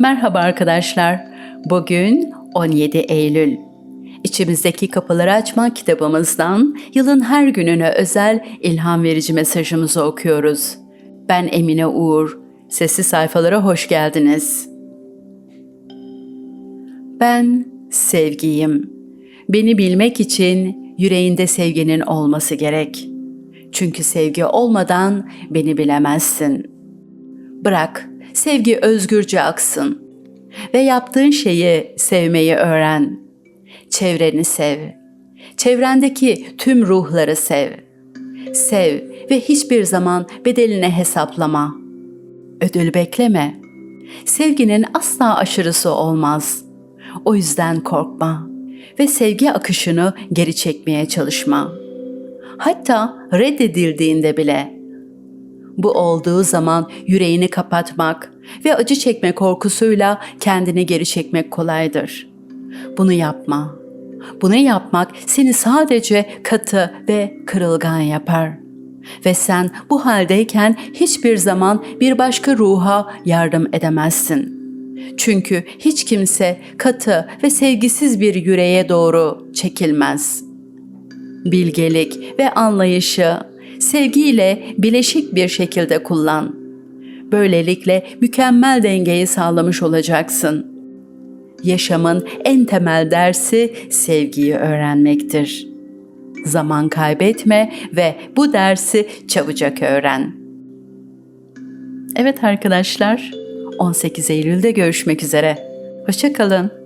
Merhaba arkadaşlar. Bugün 17 Eylül. İçimizdeki kapıları açma kitabımızdan yılın her gününe özel ilham verici mesajımızı okuyoruz. Ben Emine Uğur. Sesli sayfalara hoş geldiniz. Ben sevgiyim. Beni bilmek için yüreğinde sevginin olması gerek. Çünkü sevgi olmadan beni bilemezsin. Bırak, sevgi özgürce aksın ve yaptığın şeyi sevmeyi öğren. Çevreni sev. Çevrendeki tüm ruhları sev. Sev ve hiçbir zaman bedelini hesaplama. Ödül bekleme. Sevginin asla aşırısı olmaz. O yüzden korkma ve sevgi akışını geri çekmeye çalışma. Hatta reddedildiğinde bile bu olduğu zaman yüreğini kapatmak ve acı çekme korkusuyla kendini geri çekmek kolaydır. Bunu yapma. Bunu yapmak seni sadece katı ve kırılgan yapar. Ve sen bu haldeyken hiçbir zaman bir başka ruha yardım edemezsin. Çünkü hiç kimse katı ve sevgisiz bir yüreğe doğru çekilmez. Bilgelik ve anlayışı sevgiyle bileşik bir şekilde kullan. Böylelikle mükemmel dengeyi sağlamış olacaksın. Yaşamın en temel dersi sevgiyi öğrenmektir. Zaman kaybetme ve bu dersi çabucak öğren. Evet arkadaşlar, 18 Eylül'de görüşmek üzere. Hoşçakalın.